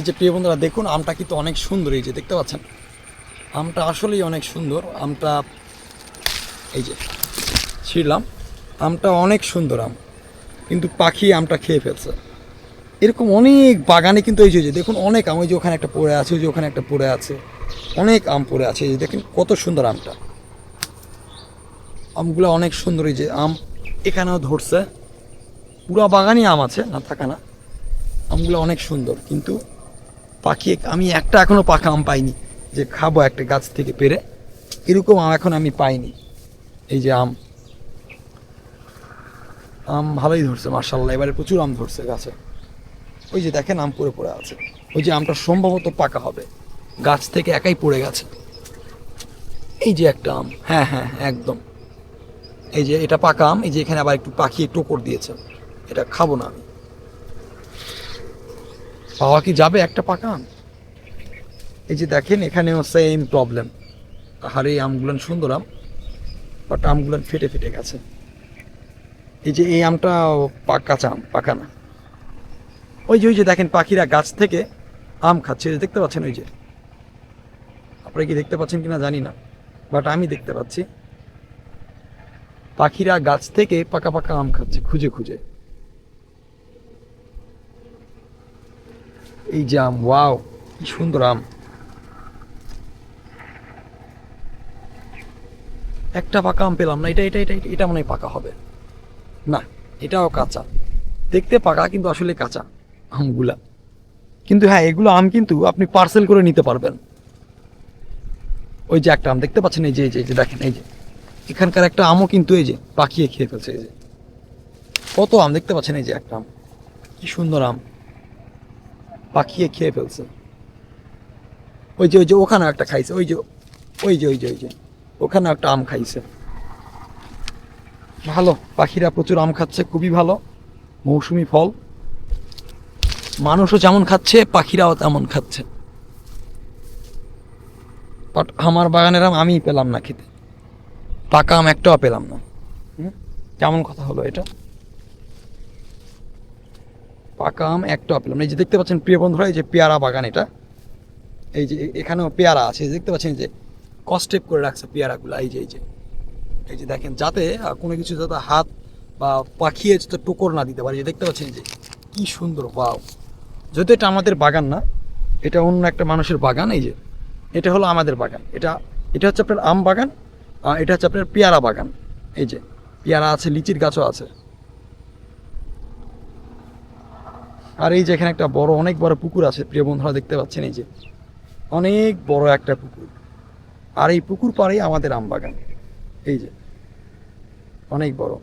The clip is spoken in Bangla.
এই যে প্রিয় বন্ধুরা, দেখুন, আমটা কিন্তু অনেক সুন্দর, এই যে দেখতে পাচ্ছেন? আমটা আসলেই অনেক সুন্দর। আমটা এই যে ছিঁড়লাম, আমটা অনেক সুন্দর আম। কিন্তু পাখি আমটা খেয়ে ফেলছে। এরকম অনেক বাগানে কিন্তু এই যে দেখুন, অনেক আম, ওই যে ওখানে একটা পড়ে আছে, ওই যে ওখানে একটা পড়ে আছে। অনেক আম পড়ে আছে, এই যে দেখুন, কত সুন্দর আমটা। আমগুলো অনেক সুন্দর, এই যে আম এখানেও ধরছে। পুরো বাগানই আম আছে, না থাকা না। আমগুলো অনেক সুন্দর, কিন্তু পাখি আমি একটা এখনও পাকা আম পাইনি যে খাব একটা গাছ থেকে পেরে। এরকম আম এখন আমি পাইনি এই যে আম। আম ভালোই ধরছে মার্শাল্লাহ এবারে প্রচুর আম ধরছে গাছে। ওই যে দেখেন আম পড়ে পড়ে আছে। ওই যে আমটা সম্ভবত পাকা হবে গাছ থেকে একাই পড়ে গেছে। এই যে একটা আম হ্যাঁ হ্যাঁ হ্যাঁ, একদম। এই যে এটা পাকা আম এই যে এখানে আবার একটু পাখি টোকর দিয়েছে। এটা খাব না আমি। পাওয়া কি যাবে একটা পাকা আম এই যে দেখেন, এখানেও সেম প্রবলেম আর এই সুন্দর আম বাট আমগুলো ফেটে ফেটে গেছে। এই যে এই আমটা পাক আম পাকা না। ওই যে ওই যে দেখেন পাখিরা গাছ থেকে আম খাচ্ছে দেখতে পাচ্ছেন ওই যে? আপনারা কি দেখতে পাচ্ছেন কিনা জানি না বাট আমি দেখতে পাচ্ছি। পাখিরা গাছ থেকে পাকা পাকা আম খাচ্ছে, খুঁজে খুঁজে। এই যে আম, ওয়াও, কি সুন্দর আম। একটা পাকা আম পেলাম না, এটা এটা এটা এটা মনে হয় পাকা হবে। না, এটাও কাঁচা। দেখতে পাকা, কিন্তু আসলে কাঁচা আমগুলা। কিন্তু হ্যাঁ এগুলো আম কিন্তু আপনি পার্সেল করে নিতে পারবেন। ওই যে একটা আম, দেখতে পাচ্ছেন? এই যে এই যে, দেখেন, এই যে। এখানকার একটা আমও কিন্তু এই যে, পাকিয়ে খেয়ে ফেলছে, এই যে। কত আম, দেখতে পাচ্ছেন? এই যে একটা আম। কি সুন্দর আম। পাখিয়ে খেয়ে ফেলছে। ওই যে ওই যে ওখানে একটা খাইছে, ওই যে ওই যে ওই যে ওই যে, ওখানে একটা আম খাইছে। ভালো, পাখিরা প্রচুর আম খাচ্ছে, খুবই ভালো, মৌসুমি ফল। মানুষও যেমন খাচ্ছে, পাখিরাও তেমন খাচ্ছে। বাট আমার বাগানের আম আমিই পেলাম না খেতে। পাকা আম একটাও পেলাম না? কেমন কথা হলো এটা? পাকা আম একটাও পেলাম না এই যে দেখতে পাচ্ছেন প্রিয় বন্ধুরা, এই যে পেয়ারা বাগান এটা। এই যে এখানেও পেয়ারা আছে। দেখতে পাচ্ছেন যে কস্টেপ করে রাখছে পেয়ারাগুলো। এই যে এই যে। এই যে দেখেন, যাতে কোনো কিছু যাতে হাত বা পাখিয়ে যাতে টোকর না দিতে পারে। যে দেখতে পাচ্ছেন যে, কি সুন্দর বাও যদি এটা আমাদের বাগান না, এটা অন্য একটা মানুষের বাগান, এই যে। এটা হলো আমাদের বাগান। এটা এটা হচ্ছে আপনার আম বাগান আর এটা হচ্ছে আপনার পেয়ারা বাগান। এই যে, পেয়ারা আছে, লিচির গাছও আছে। আর এই যে এখানে একটা বড়, অনেক বড় পুকুর আছে, প্রিয় বন্ধুরা দেখতে পাচ্ছেন এই যে। অনেক বড় একটা পুকুর। আর এই পুকুর পাড়েই আমাদের আমবাগান। এই যে, অনেক বড়।